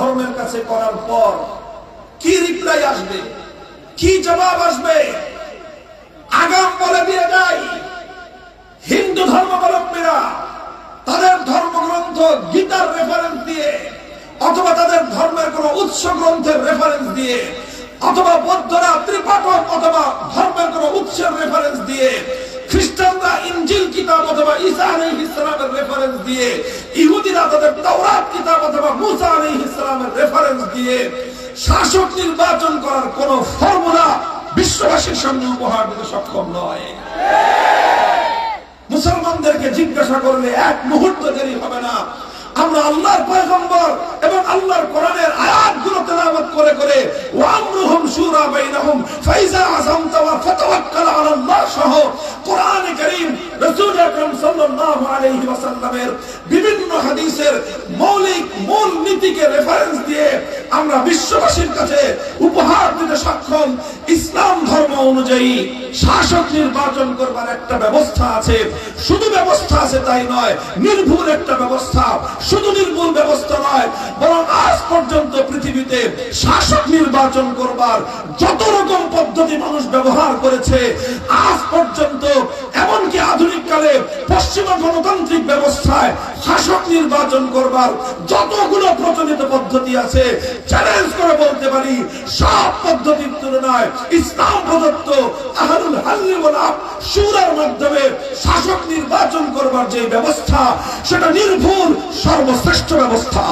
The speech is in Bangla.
ধর্মের কাছে করার পর কি রিপ্লাই আসবে? কি জবাব আসবে? আগাম বলে দিয়ে যায় হিন্দু ধর্মাবলম্বীরা তাদের ধর্মগ্রন্থ গীতার রেফারেন্স দিয়ে অথবা তাদের ধর্মের কোন উৎস গ্রন্থের রেফারেন্স দিয়ে অথবা বৌদ্ধরা ত্রিপাঠক অথবা ধর্মের কোন উৎসের রেফারেন্স দিয়ে খ্রিস্টানরা ইঞ্জিল কিতাব অথবা ঈসা আলাইহিস ইসলামের রেফারেন্স দিয়ে ইহুদিরা তাদের তাওরাত শাসক নির্বাচন করার কোন ফর্মুলা বিশ্ববাসীর সামনে উপহার দিতে সক্ষম নয়। মুসলমানদেরকে জিজ্ঞাসা করলে এক মুহূর্ত দেরি হবে না। আমরা আল্লাহর পয়গম্বর এবং আল্লাহর কোরআনের আয়াতগুলো তেলাওয়াত করে করে বাইনাহুম, ফাইজা আলাল্লাহ সহ কোরআন কারীম রাসূল আকরাম সাল্লাল্লাহু আলাইহি ওয়াসাল্লামের বিভিন্ন হাদিসের মৌলিক মূল নীতিকে রেফারেন্স দিয়ে আমরা বিশ্ববাসীর কাছে উপহার দিতে সক্ষম। ইসলাম ধর্ম অনুযায়ী শাসক নির্বাচন করবার একটা ব্যবস্থা আছে। শুধু ব্যবস্থা আছে তাই নয়, নির্ভুল একটা ব্যবস্থা। শুধু নির্ভুল ব্যবস্থা নয়, বরং আজ পর্যন্ত পৃথিবীতে শাসক নির্বাচন করবার যত রকম পদ্ধতি মানুষ ব্যবহার করেছে, আজ পর্যন্ত এমনকি পশ্চিমা গণতান্ত্রিক ব্যবস্থায় শাসক নির্বাচন করবার যতগুলো প্রচলিত পদ্ধতি আছে চ্যালেঞ্জ করে বলতে পারি, সব পদ্ধতির তুলনায় ইসলাম প্রদত্ত আহরুল হাল্লি গোলাপ আকদ মাধ্যমে শাসক নির্বাচন করবার যে ব্যবস্থা, সেটা নির্ভুল সর্বশ্রেষ্ঠ ব্যবস্থা।